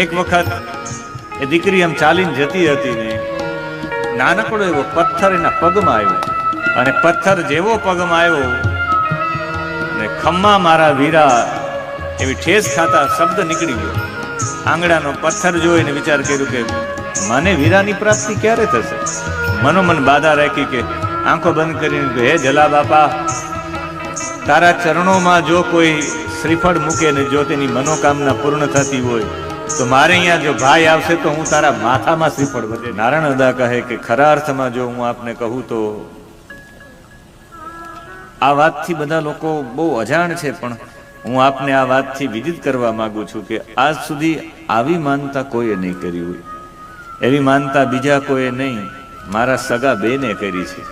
એક વખત એ દીકરી આમ ચાલીને જતી હતી ને, નાનકડો એવો પથ્થર એના પગમાં આવ્યો. અને પથ્થર જેવો પગમાં આવ્યો ને ખમ્મા મારા વીરા એવી ઠેસ ખાતા શબ્દ નીકળી ગયો. આંગળાનો પથ્થર જોઈને વિચાર કર્યું કે, મને વીરાની પ્રાપ્તિ ક્યારે થશે? મનોમન બાધા રાખી કે, આંખો બંધ કરીને હે જલા બાપા, તારા ચરણોમાં જો કોઈ શ્રીફળ મૂકે ને જો તેની મનોકામના પૂર્ણ થતી હોય તો મારે અહીંયા જો ભાઈ આવશે તો હું તારા માથામાં શ્રીફળ વધે. નારાયણ અદા કહે કે ખરા અર્થમાં જો હું આપને કહું તો આ વાતથી બધા લોકો બહુ અજાણ છે, પણ હું આપને આ વાતથી વિદિત કરવા માંગુ છું કે આજ સુધી આવી માનતા કોઈએ નહીં કરી હોય. એવી માનતા બીજા કોઈએ નહીં. મારા સગા બેને કરી છે.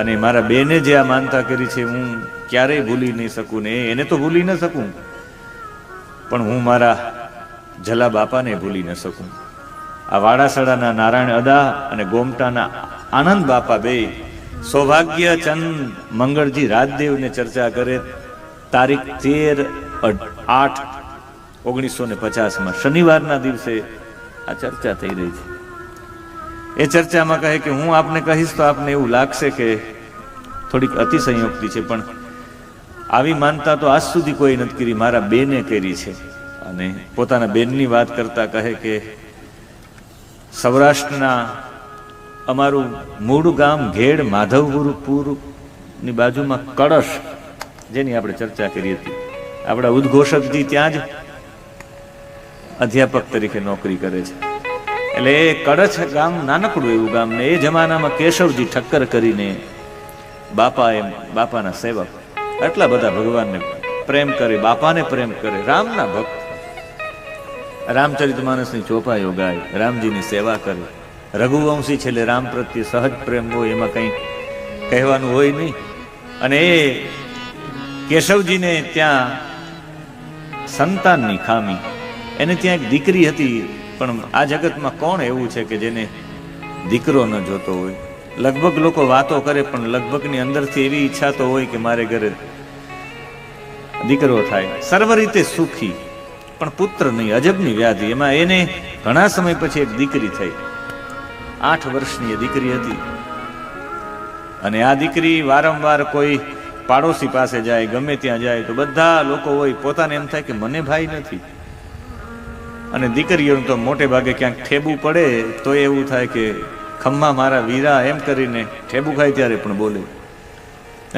અને મારા બેને જે આ માનતા કરી છે, હું ક્યારેય ભૂલી નહીં શકું ને એને તો ભૂલી ન શકું. પણ હું મારા જલા બાપાને ભૂલી ન શકું. આ વાડાસડાના નારાયણ અદા અને ગોમટાના આનંદ બાપા બે સૌભાગ્ય ચંદ મંગળજી રાજદેવને ચર્ચા કરે તારીખ તેર આઠ ઓગણીસો ને પચાસમાં. શનિવારના દિવસે આ ચર્ચા થઈ રહી છે. એ ચર્ચામાં કહે કે હું આપને કહીશ તો આપને એવું લાગશે કે થોડીક અતિશયોક્તિ છે, પણ આવી માનતા તો આજ સુધી કોઈ નથી કરી. મારા બેને કરી છે. અને પોતાના બેનની વાત કરતા કહે કે, સૌરાષ્ટ્રના અમારું મૂળ ગામ ઘેડ માધવપુરની બાજુમાં કળશ, જેની આપણે ચર્ચા કરી હતી. આપણા ઉદ્ઘોષકજી ત્યાં જ અધ્યાપક તરીકે નોકરી કરે છે. એટલે એ કડછ ગામ નાનકડું એવું ગામ ને એ જમાનામાં કેશવજી ઠક્કર કરીને બાપા એમ, બાપાના સેવક, આટલા બધા ભગવાનને પ્રેમ કરે, બાપાને પ્રેમ કરે, રામના ભક્ત રામચરિત માનસની ચોપાઈઓ ગાય રામજીની સેવા કરે. રઘુવંશી છેલ્લે રામ પ્રત્યે સહજ પ્રેમ હોય એમાં કંઈ કહેવાનું હોય નહીં. અને એ કેશવજીને ત્યાં સંતાનની ખામી. એને ત્યાં એક દીકરી હતી, પણ આ જગતમાં કોણ એવું છે કે જેને દીકરો ન જોતો હોય? લગભગ લોકો વાતો કરે, પણ લગભગની અંદરથી એવી ઈચ્છા તો હોય કે મારે ઘરે દીકરો થાય. સર્વ રીતે સુખી. પણ પુત્ર નહીં, અજબની વ્યાધિ. એમાં એને ઘણા સમય પછી એક દીકરી થઈ. આઠ વર્ષની એ દીકરી હતી. અને આ દીકરી વારંવાર કોઈ પાડોશી પાસે જાય, ગમે ત્યાં જાય, તો બધા લોકો હોય, પોતાને એમ થાય કે મને ભાઈ નથી. અને દીકરીઓનું તો મોટે ભાગે ક્યાંક ઠેબુ પડે, તો એવું થાય કે ખમ્મા મારા વીરા એમ કરીને ઠેબુ ખાય ત્યારે પણ બોલે.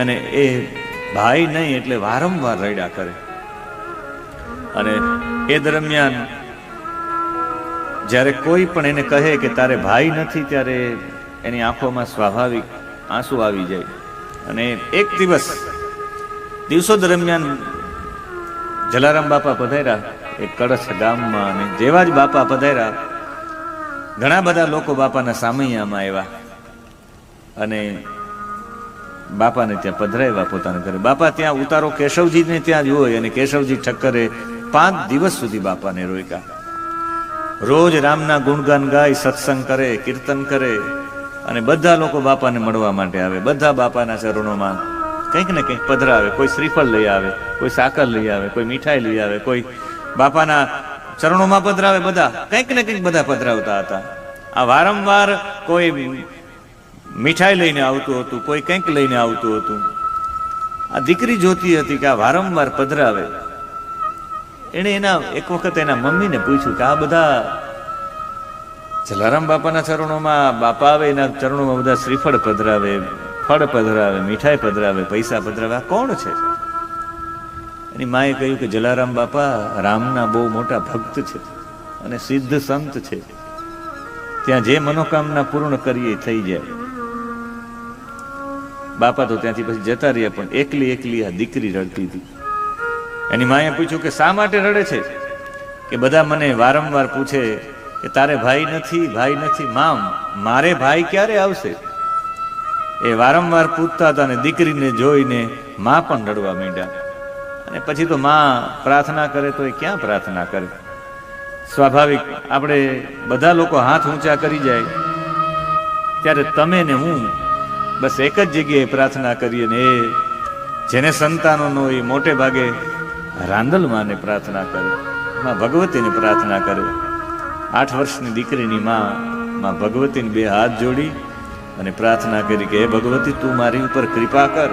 અને એ ભાઈ નહીં, એટલે વારંવાર રડ્યા કરે. અને એ દરમિયાન જ્યારે કોઈ પણ એને કહે કે તારે ભાઈ નથી, ત્યારે એની આંખોમાં સ્વાભાવિક આંસુ આવી જાય. અને એક દિવસ, દિવસો દરમિયાન જલારામ બાપા પધાર્યા, એ કળશ ગામમાં અને જેવા જ બાપા પધાર્યા, ઘણા બધા લોકો બાપાના સામૈયામાં આવ્યા અને બાપાને ત્યાં પધરાવ્યા પોતાના ઘરે. બાપા ત્યાં ઉતારો કેશવજીને ત્યાં જ હોય અને કેશવજી ઠક્કરે પાંચ દિવસ સુધી બાપાને રોક્યા. રોજ રામના ગુણગાન ગાય, સત્સંગ કરે, કીર્તન કરે અને બધા લોકો બાપાને મળવા માટે આવે. બધા બાપાના ચરણોમાં કંઈક ને કંઈક પધરાવે કોઈ શ્રીફળ લઈ આવે, કોઈ સાકર લઈ આવે, કોઈ મીઠાઈ લઈ આવે, કોઈ બાપાના ચરણોમાં પધરાવે બધા. કંઈક ને કંઈક બધા પધરાવતા હતા. આ વારંવાર કોઈ મીઠાઈ લઈને આવતું હતું, કોઈ કંઈક લઈને આવતું હતું. આ દીકરી જોતી હતી કે આ વારંવાર પધરાવે. એણે એના એક વખત એના મમ્મીને પૂછ્યું કે આ બધા જલારામ બાપાના ચરણોમાં બાપા આવે, એના ચરણોમાં બધા શ્રીફળ પધરાવે, ફળ પધરાવે, મીઠાઈ પધરાવે, પૈસા પધરાવે, આ કોણ છે? એની માએ કહ્યું કે જલારામ બાપા રામના બહુ મોટા ભક્ત છે અને સિદ્ધ સંત છે. ત્યાં જે મનોકામના પૂર્ણ કરીએ થઈ જાય. બાપા તો ત્યાંથી પછી જતા રહ્યા પણ એકલી એકલી આ દીકરી રડતી હતી. એની માએ પૂછ્યું કે શા માટે રડે છે? કે બધા મને વારંવાર પૂછે કે તારે ભાઈ નથી ભાઈ નથી. મામ, મારે ભાઈ ક્યારે આવશે? એ વારંવાર પૂછતા હતા અને દીકરીને જોઈને મા પણ રડવા માંડ્યા. અને પછી તો મા પ્રાર્થના કરે તો એ ક્યાં પ્રાર્થના કરે? સ્વાભાવિક આપણે બધા લોકો હાથ ઊંચા કરી જાય. ત્યારે તમે ને હું બસ એક જ જગ્યાએ પ્રાર્થના કરીએ ને એ જેને સંતાનો નો એ મોટે ભાગે રાંદલ માને પ્રાર્થના કરે. માં ભગવતીને પ્રાર્થના કરે. આઠ વર્ષની દીકરીની માં માં ભગવતીને બે હાથ જોડી અને પ્રાર્થના કરી કે, હે ભગવતી, તું મારી ઉપર કૃપા કર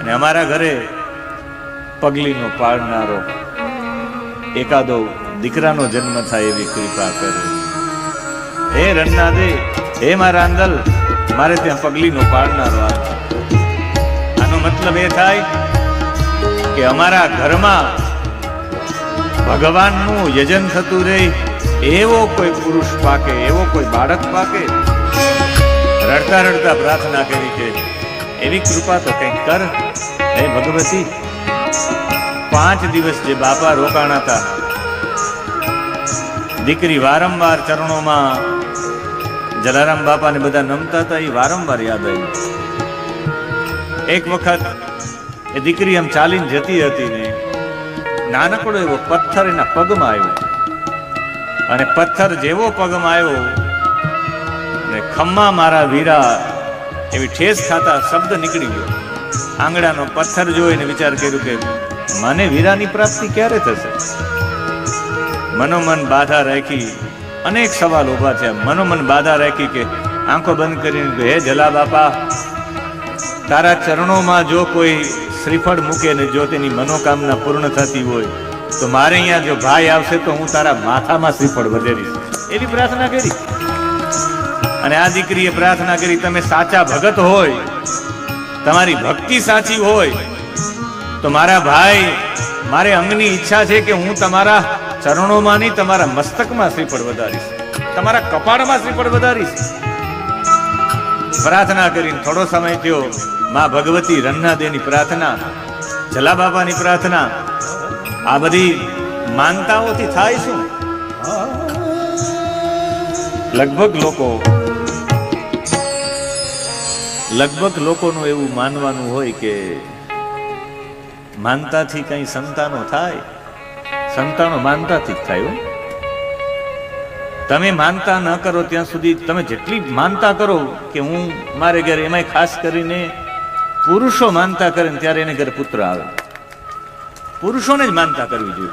અને અમારા ઘરે પગલીનો પાડનારો એકાદો દીકરાનો જન્મ થાય એવી કૃપા કર. હે રન્ના દે હે મારા આંદલ મારે ત્યાં પગલીનો પાડનારો આનો મતલબ એ થાય કે અમારા ઘરમાં ભગવાનનું યજન થતું રહે, એવો કોઈ પુરુષ પાકે, એવો કોઈ બાળક પાકે. રડતા રડતા પ્રાર્થના કરી કે એવી કૃપા તો કંઈક કર. હે ભગવતી, પાંચ દિવસ જે બાપા રોકાણા હતા દીકરી વારંવાર ચરણોમાં જલારામ બાપાને બધા નમતા હતા, એ વારંવાર યાદ આવ્યું. એક વખત એ દીકરી આમ ચાલીને જતી હતી ને નાનકડો એવો પથ્થર એના પગમાં આવ્યો. અને પથ્થર જેવો પગમાં આવ્યો ને ખમ્મા મારા વીરા એવી ઠેસ ખાતા શબ્દ નીકળી ગયો. આંગળાનો પથ્થર જોઈને વિચાર કર્યું કે મને વીરાની પ્રાપ્તિ ક્યારે થશે? મનોમન બાધા રાખી અનેક સવાલ ઊભા થયા. મનોમન બાધા રાખી કે આંખો બંધ કરીને હે જલા બાપા તારા ચરણોમાં જો કોઈ શ્રીફળ મૂકે ને જો તેની મનોકામના પૂર્ણ થતી હોય, તો મારે અહીંયા જો ભાઈ આવશે તો હું તારા માથામાં શ્રીફળ વધેરીશ. એવી પ્રાર્થના કરી. અને આ દીકરીએ પ્રાર્થના કરી, તમે સાચા ભગત હોય, તમારી ભક્તિ સાચી હોય, તો મારા ભાઈ, મારે અંગની ઈચ્છા છે કે હું તમારા ચરણોમાં નહીં, તમારા મસ્તકમાં શ્રીફળ વધારીશ. તમારા કપાળમાં શ્રીફળ વધારીશ. પ્રાર્થના કરીને થોડો સમય થયો. માં ભગવતી રન્નાદેની પ્રાર્થના, જલા બાપાની પ્રાર્થના, આ બધી માનતાઓથી થાય શું? લગભગ લોકો, લગભગ લોકોનું એવું માનવાનું હોય કે માનતાથી કઈ સંતાનો થાય. સંતાનો માનતાથી જ થાય. તમે માનતા ન કરો ત્યાં સુધી તમે જેટલી માનતા કરો કે હું મારે ઘરે એમાંય ખાસ કરીને પુરુષો માનતા કરે ને ત્યારે એને ઘરે પુત્ર આવે. પુરુષોને જ માનતા કરવી જોઈએ.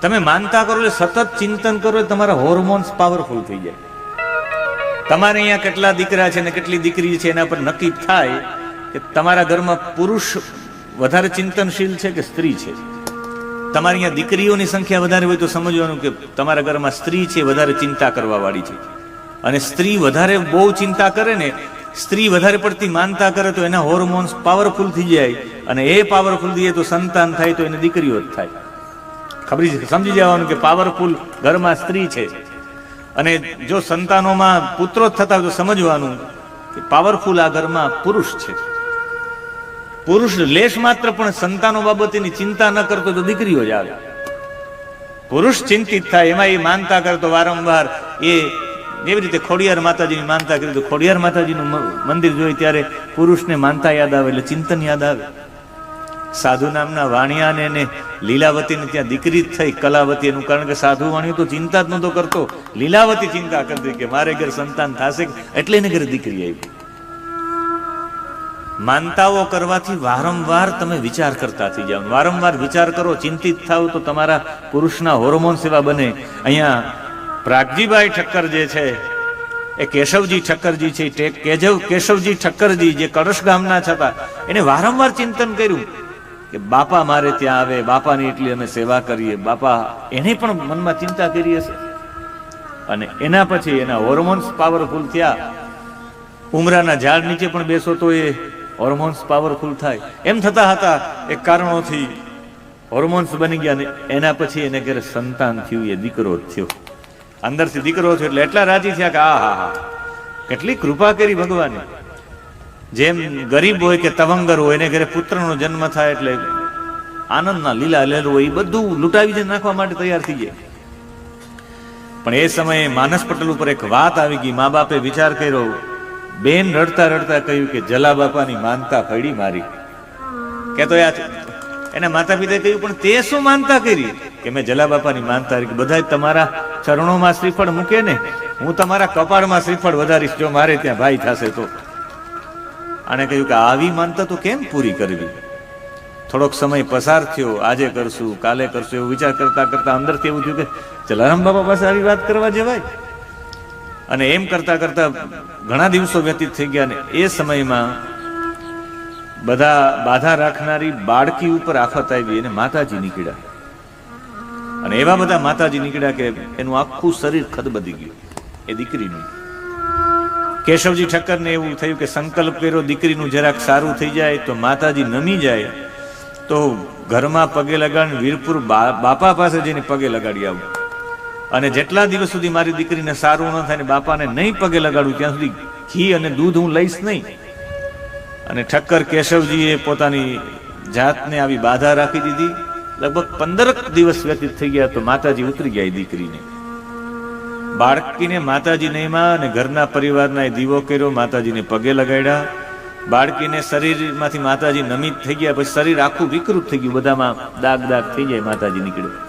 તમે માનતા કરો એટલે સતત ચિંતન કરો એટલે તમારા હોર્મોન્સ પાવરફુલ થઈ જાય. તમારે અહીંયા કેટલા દીકરા છે ને કેટલી દીકરી છે એના પર નક્કી થાય કે તમારા ઘરમાં પુરુષ વધારે ચિંતનશીલ છે કે સ્ત્રી છે? તમારી અહીંયા દીકરીઓની સંખ્યા વધારે હોય તો સમજવાનું કે તમારા ઘરમાં સ્ત્રી છે, વધારે ચિંતા કરવા વાળી છે. અને સ્ત્રી વધારે બહુ ચિંતા કરે ને, સ્ત્રી વધારે પડતી માનતા કરે તો એના હોર્મોન્સ પાવરફુલ થઈ જાય અને એ પાવરફુલ થઈ જાય તો સંતાન થાય તો એને દીકરીઓ જ થાય. ખબર છે? સમજી જવાનું કે પાવરફુલ ઘરમાં સ્ત્રી છે. અને જો સંતાનોમાં પુત્રો જ થતા હોય તો સમજવાનું કે પાવરફુલ આ ઘરમાં પુરુષ છે. પુરુષ લેશ માત્ર પણ સંતાનો બાબતેની ચિંતા ન કરતો તો દીકરીઓ જ આવે. પુરુષ ચિંતિત થાય, એમાં એ માનતા કરતો વારંવાર એ જેવી રીતે ખોડિયાર માતાજીની માનતા કરી, તો ખોડિયાર માતાજીનું મંદિર જોઈ ત્યારે પુરુષને માનતા યાદ આવે એટલે ચિંતન યાદ આવે. સાધુ નામના વાણિયાને ને લીલાવતીને ત્યાં દીકરી જ થઈ, કલાવતી, એનું કારણ કે સાધુ વાણિયો તો ચિંતા જ નહોતો કરતો. લીલાવતી ચિંતા કરતી કે મારે ઘર સંતાન થશે એટલે એને ઘરે દીકરી આવી. માનતાઓ કરવાથી વારંવાર તમે વિચાર કરતા થઈ જાઓ. વારંવાર વિચાર કરો, ચિંતિત થાવ તો તમારા પુરુષના હોર્મોન સેવા બને. અહીંયા પ્રાગજીભાઈ ઠક્કર જે છે, એ કેશવજી ઠક્કરજી છે કેજવ કેશવજી ઠક્કરજી જે કળશ ગામના છતા એને વારંવાર ચિંતન કર્યું કે બાપા મારે ત્યાં આવે, બાપાની એટલી અમે સેવા કરીએ. બાપા એને પણ મનમાં ચિંતા કરી હશે. અને એના પછી એના હોર્મોન્સ પાવરફુલ થયા. ઉમરાના ઝાડ નીચે પણ બેસો તો એ હોર્મોન્સ પાવરફુલ થાય. એમ થતા હતા, એક કારણોથી હોર્મોન્સ બની ગયા ને એના પછી એને ઘરે સંતાન થયું, એ દીકરો થયો. અંદરથી દીકરો થયો એટલે એટલા રાજી થયા કે આ હા હા કેટલી કૃપા કરી ભગવાને. જેમ ગરીબ હોય કે તવંગર હોય, એને ઘરે પુત્રનો જન્મ થાય એટલે આનંદના લીલા લહેર હોય, એ બધું લૂંટાવી નાખવા માટે તૈયાર થઈ જાય પણ એ સમયે માનસ પટેલ ઉપર એક વાત આવી ગઈ, મા બાપે વિચાર કર્યો બેન રડતા રડતા કહ્યું કે જલા બાપાની માનતા પડી મારી. કે તો યાર, એના માતા પિતાએ કહ્યું, પણ તે શું માનતા કરી? કે મેં જલા બાપાની માનતા કરી બધા તમારા ચરણોમાં શ્રીફળ મૂકે ને, હું તમારા કપાળમાં શ્રીફળ વધારીશ, જો મારે ત્યાં ભાઈ થશે તો. આને કહ્યું કે આવી માનતા તો કેમ પૂરી કરવી? થોડોક સમય પસાર થયો, આજે કરશું, કાલે કરશું, એવું વિચાર કરતા કરતા અંદરથી એવું થયું કે, જલારામ બાપા પાસે આવી વાત કરવા જવાય? અને એમ કરતા કરતા ઘણા દિવસો વ્યતીત થઈ ગયા અને એ સમયમાં બધા બાધા રાખનારી બાળકી ઉપર આફત આવી અને માતાજી નીકળ્યા. અને એવા બધા માતાજી નીકળ્યા કે એનું આખું શરીર ખદબદી ગયું. એ દીકરીનું. કેશવજી ઠક્કરને એવું થયું કે સંકલ્પ કર્યો, દીકરીનું જરાક સારું થઈ જાય તો માતાજી નમી જાય તો ઘરમાં પગે લગાડ વીરપુર બાપા પાસે જઈને પગે લગાડી આવું. અને જેટલા દિવસ સુધી મારી દીકરીને સારું ન થાય ને બાપાને નહીં પગે લગાડું, ત્યાં સુધી ઘી અને દૂધ હું લઈશ નહીં. અને ઠક્કર કેશવજીએ પોતાની જાતને આવી બાધા રાખી દીધી. લગભગ પંદરક દિવસ વ્યતીત થઈ ગયા તો માતાજી ઉતરી ગયા દીકરીને. બાળકીને માતાજી નહીમાં અને ઘરના પરિવારના એ દીવો કર્યો, માતાજીને પગે લગાડ્યા. બાળકીને શરીરમાંથી માતાજી નમિત થઈ ગયા, પછી શરીર આખું વિકૃત થઈ ગયું, બધામાં દાગ દાગ થઈ જાય, માતાજી નીકળ્યો.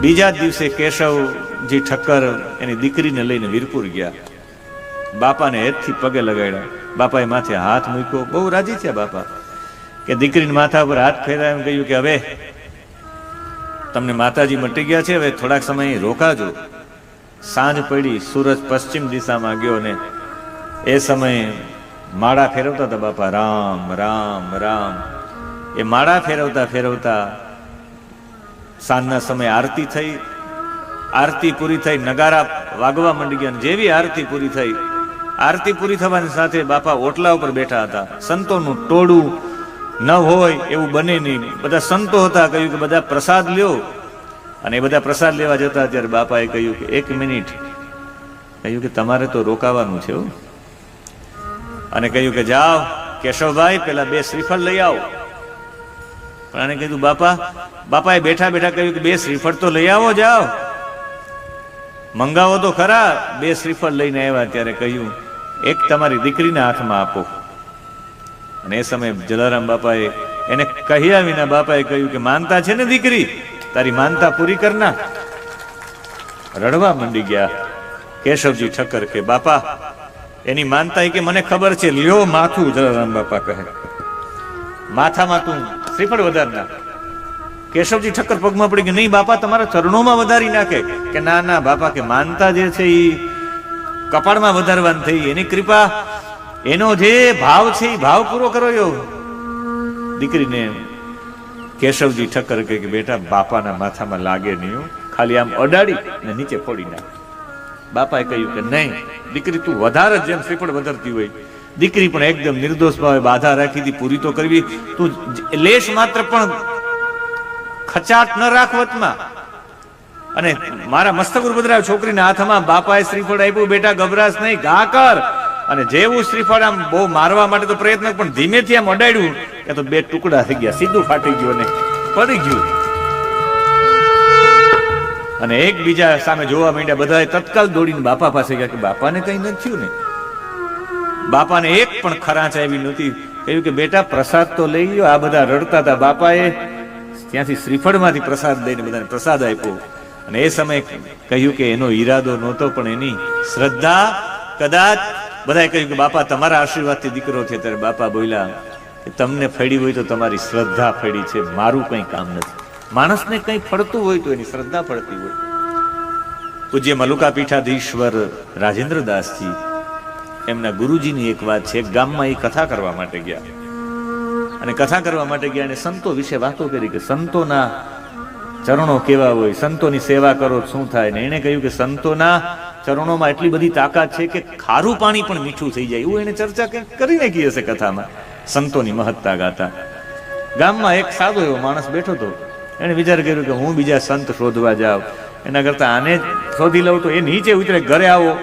બીજા દિવસે કેશવજી ઠક્કર એની દીકરીને લઈને વીરપુર ગયા. બાપાને હેતથી પગે લગાડ્યા. બાપાએ માથે હાથ મૂક્યો. બહુ રાજી છે બાપા. કે દીકરીને માથા પર હાથ ફેરાય એમ કહ્યું કે હવે તમને માતાજી મટી ગયા છે, હવે થોડાક સમય રોકાજો. સાંજ પડી, સૂરજ પશ્ચિમ દિશામાં ગયો ને એ સમયે માળા ફેરવતા હતા બાપા. રામ રામ રામ. એ માળા ફેરવતા ફેરવતા સાંજના સમયે આરતી થઈ, આરતી પૂરી થઈ, નગારા વાગવા માંડી ગયા જેવી આરતી પૂરી થઈ, આરતી પૂરી થવાની સાથે બાપા ઓટલા ઉપર બેઠા હતા. સંતોનું ટોળું ન હોય એવું બને નહીં. બધા સંતો હતા, કહ્યું કે બધા પ્રસાદ લ્યો. અને એ બધા પ્રસાદ લેવા જતા ત્યારે બાપાએ કહ્યું કે એક મિનિટ. કહ્યું કે તમારે તો રોકાવાનું છે અને કહ્યું કે જાઓ, કેશવભાઈ, પેલા બે શ્રીફળ લઈ આવો. પણ આને કીધું, બાપા, બાપાએ બેઠા બેઠા કહ્યું કે બે શ્રીફળ તો લઈ આવો, જાઓ. મંગાવો તો ખરા, બે શ્રીફળ લઈને આવ્યા ત્યારે કહ્યું, એક તમારી દીકરીના હાથમાં આપો. અને એ સમયે જલારામ બાપાએ એને કહ્યા વિના બાપાએ કહ્યું કે, માનતા છે ને દીકરી? તારી માનતા પૂરી કરના રડવા મંડી ગયા. કેશવજી ઠક્કર કે, બાપા, એની માનતા કે મને ખબર છે? લ્યો માથું, જલારામ બાપા કહે. માથામાં તું શ્રીફળ વધારના કેશવજી ઠક્કર પગમાં પડી કે નહીં, બાપા, તમારા ચરણોમાં વધારી નાખે. કે ના ના, બાપા, કે માનતા જે છે એ કપાળમાં વધારવાની થઈ એની કૃપા, એનો જે ભાવ છે એ ભાવ પૂરો કરો દીકરીને કેશવજી ઠક્કર કહે કે, બેટા, બાપાના માથામાં લાગે નહીં. ખાલી આમ અડાડી ને નીચે ફોડી નાખ. બાપાએ કહ્યું કે, નહીં, દીકરી, તું વધારે જેમ શ્રીફળ વધારતી હોય દીકરી પણ એકદમ નિર્દોષ ભાવે બાધા રાખી હતી પૂરી તો કરવી. તું લેશ માત્ર પણ ખચાટ ન રાખ વચમાં અને મારા મસ્તક ઉપર છોકરીના હાથમાં બાપાએ શ્રીફળ આપ્યું, બેટા ગભરાશ નહીં, ઘા કર. અને જેવું શ્રીફળ આમ બહુ મારવા માટે તો પ્રયત્ન પણ ધીમેથી આમ અડાડ્યું કે તો બે ટુકડા થઈ ગયા, સીધું ફાટી ગયું અને પડી ગયું. અને એકબીજા સામે જોવા માંડ્યા બધાએ તત્કાલ દોડીને બાપા પાસે ગયા કે બાપાને કંઈ નથી થયું ને? બાપાને એક પણ ખરાચ આવી નહોતી. કહ્યું કે, બેટા, પ્રસાદ તો લઈ ગયો આ બધા રડતા હતા. બાપાએ ત્યાંથી શ્રીફળમાંથી પ્રસાદ લઈને બધાને પ્રસાદ આપ્યો. અને એ સમયે કહ્યું કે, એનો ઈરાદો નહોતો, પણ એની શ્રદ્ધા કદાચ બધાએ કહ્યું કે, બાપા, તમારા આશીર્વાદથી દીકરો છે. ત્યારે બાપા બોલ્યા કે, તમને ફેડી હોય તો તમારી શ્રદ્ધા ફેડી છે. મારું કંઈ કામ નથી. માણસને કંઈ ફળતું હોય તો એની શ્રદ્ધા ફળતી હોય. પૂજ્ય મલુકા પીઠાધીશ્વર રાજેન્દ્રદાસજી એમના ગુરુજીની એક વાત છે, ગામમાં એ કથા કરવા માટે ગયા. અને કથા કરવા માટે ગયા અને સંતો વિશે વાતો કરી કે સંતોના ચરણો કેવા હોય, સંતોની સેવા કરો, શું થાય? ને એણે કહ્યું કે સંતોના ચરણોમાં એટલી બધી તાકાત છે કે ખારું પાણી પણ મીઠું થઈ જાય. એવું એને ચર્ચા કરીને કરી નાખી હશે કથામાં. સંતોની મહત્તા ગાતા. ગામમાં એક સાદો એવો માણસ બેઠો હતો. એણે વિચાર કર્યો કે હું બીજા સંત શોધવા જાઉં. એના કરતા આને શોધી લઉં તો એ નીચે ઉતરે, ઘરે આવો.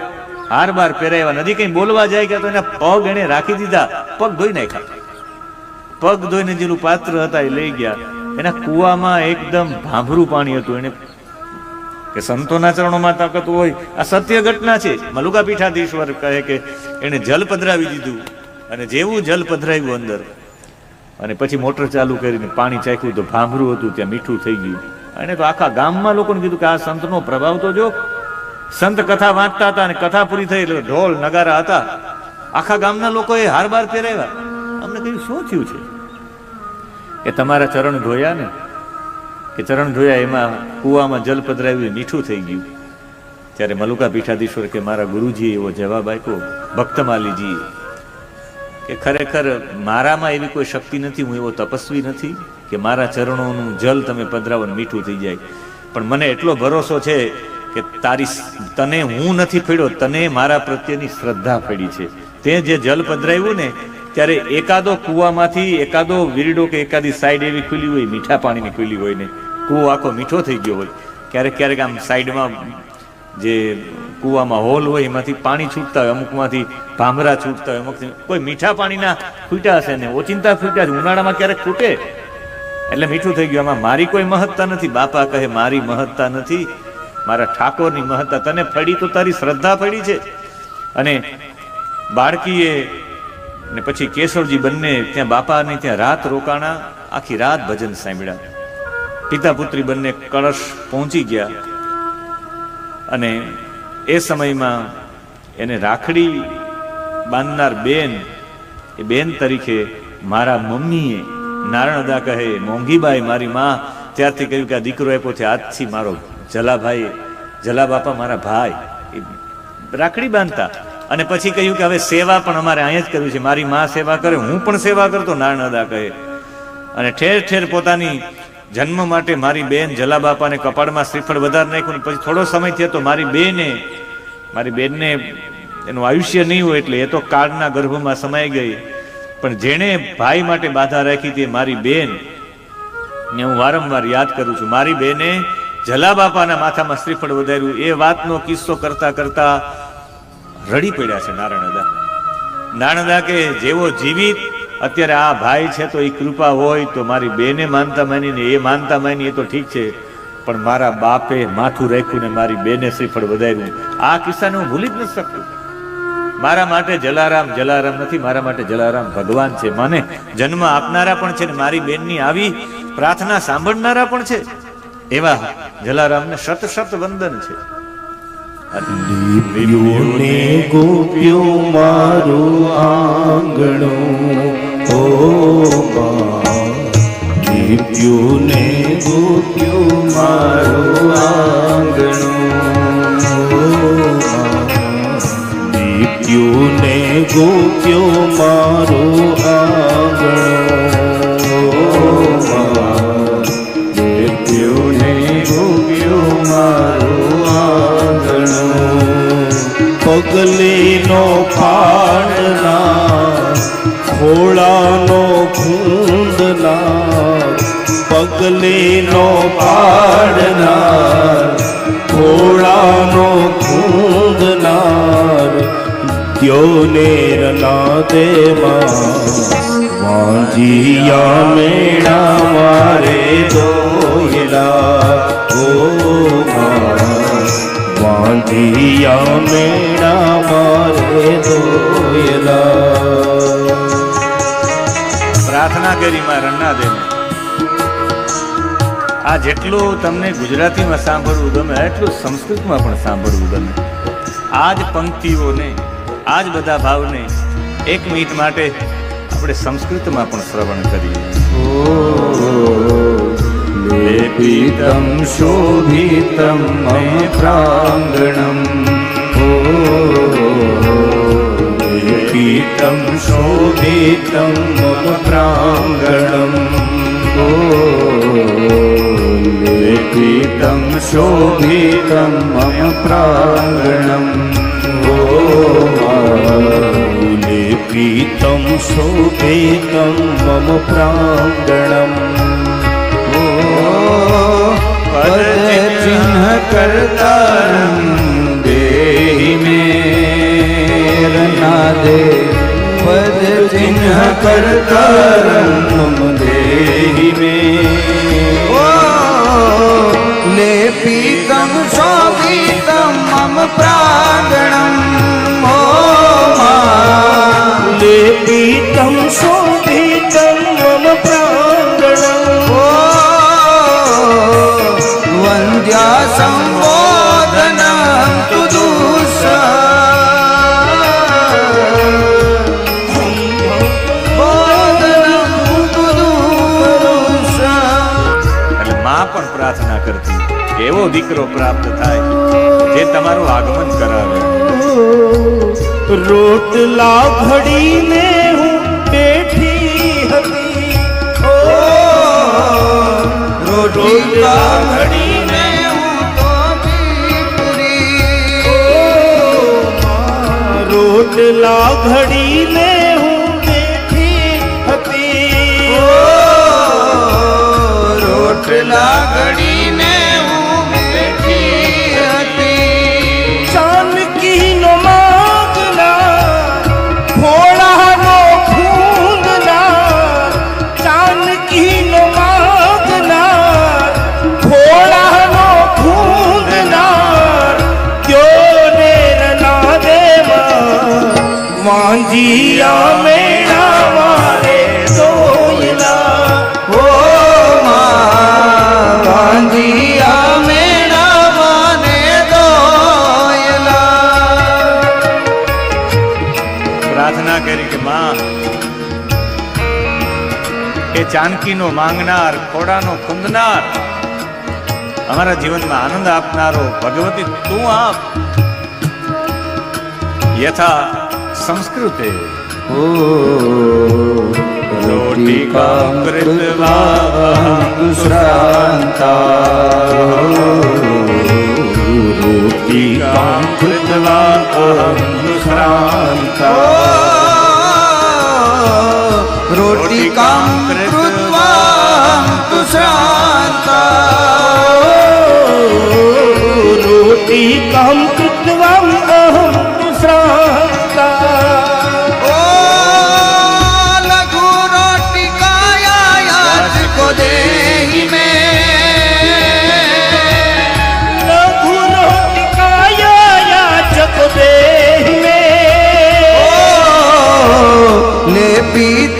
હાર બાર પહેરાવ્યા, નદી કઈ બોલવા જાય કે તો એના પગ એને રાખી દીધા, પગ ધોઈ નાખ્યા. પગ ધોઈને જેનું પાત્ર હતા એ લઈ ગયા. એના કુવામાં એકદમ ભાંભરું પાણી હતું. એને કે સંતોના ચરણોમાં તાકાત હોય, આ સત્ય ઘટના છે. મલુકા પીઠાધીશ્વર કહે કે એને જલ પધરાવી દીધું અને જેવું જલ પધરાવ્યું અંદર, અને પછી મોટર ચાલુ કરીને પાણી ચાખ્યું તો ભાંભરું હતું, ત્યાં મીઠું થઈ ગયું. અને તો આખા ગામમાં લોકોને કીધું કે આ સંતનો પ્રભાવ તો જો સંત કથા વાંચતા હતા અને કથા પૂરી થઈ એટલે ઢોલ નગારા હતા. આખા ગામના લોકોએ હાર બાર પહેરાવ્યા. અમને કહ્યું, શું થયું છે? કે તમારા ચરણ ધોયા ને? કે ચરણ ધોયા એમાં કૂવામાં જલ પધરાવ્યું, મીઠું થઈ ગયું. ત્યારે મલુકા પીઠાધીશ્વર કે, મારા ગુરુજીએ એવો જવાબ આપ્યો ભક્તમાલીજીએ કે ખરેખર મારામાં એવી કોઈ શક્તિ નથી, હું એવો તપસ્વી નથી કે મારા ચરણોનું જલ તમે પધરાવો મીઠું થઈ જાય. પણ મને એટલો ભરોસો છે કે તારી તને હું નથી ફેડ્યો, તને મારા પ્રત્યેની શ્રદ્ધા ફેડી છે. તે જે જલ પધરાવ્યું ને, ત્યારે એકાદો કૂવામાંથી એકાદો વીરડો કે એકાદી સાઈડ એવી ખુલી હોય, મીઠા પાણીની ખુલી હોય ને, કૂવો આખો મીઠો થઈ ગયો હોય. ક્યારેક ક્યારેક આમ સાઈડમાં જે કૂવામાં હોલ હોય, એમાંથી પાણી છૂટતા હોય, અમુકમાંથી ભામરા છૂટતા હોય અમુક કોઈ મીઠા પાણીના ફૂટ્યા હશે ને, ઓચિંતા ફૂટ્યા છે ઉનાળામાં ક્યારેક ફૂટે. એટલે મીઠું થઈ ગયું, આમાં મારી કોઈ મહત્તા નથી. બાપા કહે, મારી મહત્તા નથી મારા ઠાકોરની મહત્તા તને ફળી તો તારી શ્રદ્ધા ફળી છે. અને બાળકીએ ને પછી કેશવજી બંને ત્યાં બાપાની ત્યાં રાત રોકાણા આખી રાત ભજન સાંભળ્યા. પિતા પુત્રી બંને કળશ પહોંચી ગયા. અને એ સમયમાં એને રાખડી બાંધનાર બેન, એ બેન તરીકે મારા મમ્મીએ નારણદા કહે, મોંઘીબાઈ મારી માં, ત્યારથી કહ્યું કે આ દીકરો આપ્યો છે, આજથી મારો જલાભાઈ જલા બાપા મારા ભાઈ, એ રાખડી બાંધતા. અને પછી કહ્યું કે હવે સેવા પણ અમારે અહીંયા જ કરવી છે. મારી માં સેવા કરે, હું પણ સેવા કરતો, નારણદા કહે. અને ઠેર ઠેર પોતાની જન્મ માટે મારી બેન જલા બાપાને કપાળમાં શ્રીફળ વધારે નાખ્યું પછી થોડો સમય થયો તો મારી બેને, મારી બેનને એનું આયુષ્ય નહીં હોય એટલે એ તો કાળના ગર્ભમાં સમાઈ ગઈ. પણ જેણે ભાઈ માટે બાધા રાખી તે મારી બેન, ને હું વારંવાર યાદ કરું છું. મારી બેને જલા બાપાના માથામાં શ્રીફળ વધાર્યું. એ વાતનો કિસ્સો કરતા કરતા રડી પડ્યા છે નારાયણદા નારણદા કે, જેવો જીવિત, અત્યારે આ ભાઈ છે તો એ કૃપા હોય તો મારી બેને માનતા માનીને એ માનતા માની, એ તો ઠીક છે. પણ મારા બાપે માથું રાખ્યું ને મારી બેને શ્રીફળ વધાર્યું. આ કિસ્સાને હું ભૂલી જ નથી શકતો. મારા માટે જલારામ જલારામ નથી, મારા માટે જલારામ ભગવાન છે. મને જન્મ આપનારા પણ છે ને મારી બેનની આવી પ્રાર્થના સાંભળનારા પણ છે. એવા જલારામને શત શત વંદન છે. દીવ્યોને ગોપ્યો મારું આંગણું, ઓ ઓ ગોપ્યો મારું આંગણું દ્યોનેરના દેમાં વાંજિયા મેળા મારે દોયલા ઓ મા વાંધિયા મેળા મારે દોયલા પ્રાર્થના કરી માં રન્નાદેને આ જેટલું તમને ગુજરાતીમાં સાંભળવું ગમે એટલું સંસ્કૃતમાં પણ સાંભળવું ગમે. આ જ પંક્તિઓને, આ જ બધા ભાવને એક મિનિટ માટે આપણે સંસ્કૃતમાં પણ શ્રવણ કરીએ. લેપિતમ, શોભિતમ, મમ પ્રાંગણમ. લેપિતમ, શોભિતમ, મમ પ્રાંગણમ. લેપિતમ, શોભિતમ પ્રાંગણમ. લેપિતમ શોભિતમ મમ પ્રાંગણમ પદચિહ્ન કરતારમ દેહી મેરના દે પદ ચિહ્ન કરતારમ મમ દેહી મે લેપિતમ શોભિતમ મમ પીતમ શોભિતમ મમ પ્રાંગણ વંદ્યા સંબોધન તુ દુસા પ્રાર્થના કરતી એવો દીકરો પ્રાપ્ત થાય જે તમારું આગમન કરાવે. રોટલા ઘડીને હું બેઠી હતી ઓ રોટલા ઘડીને. રોટલા ઘડીને ચાનકીનો માંગનાર ખોડાનો ખુંદનાર અમારા જીવનમાં આનંદ આપનારો ભગવતી તું આપ યથા સંસ્કૃતે રોટિકાં કૃત્વા રોટિકાં કૃત્વા અહં શ્રાંતા રોટિકાં કૃત્વા તુ શ્રાંતા રોટિકાં કૃત્વા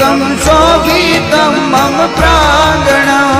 શોભિતમ મમ પ્રાંગણા